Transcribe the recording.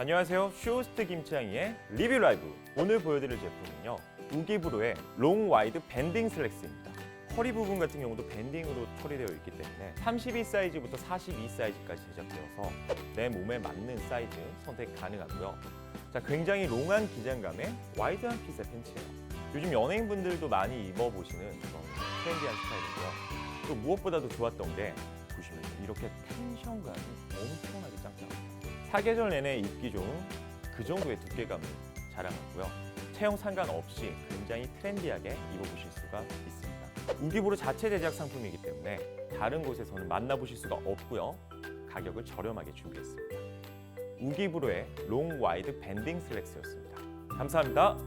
안녕하세요. 쇼호스트 김치향이의 리뷰 라이브. 오늘 보여드릴 제품은요. 우기브로의 롱 와이드 밴딩 슬랙스입니다. 허리 부분 같은 경우도 밴딩으로 처리되어 있기 때문에 32 사이즈부터 42 사이즈까지 제작되어서 내 몸에 맞는 사이즈 선택 가능하고요. 자, 굉장히 롱한 기장감의 와이드한 핏의 팬츠예요. 요즘 연예인분들도 많이 입어보시는 그런 트렌디한 스타일이고요. 또 무엇보다도 좋았던 게 보시면 이렇게 텐션감이 엄청나게 짱짱합니다. 사계절 내내 입기 좋은 그 정도의 두께감을 자랑하고요. 체형 상관없이 굉장히 트렌디하게 입어보실 수가 있습니다. 우기브로 자체 제작 상품이기 때문에 다른 곳에서는 만나보실 수가 없고요. 가격을 저렴하게 준비했습니다. 우기브로의 롱 와이드 밴딩 슬랙스였습니다. 감사합니다.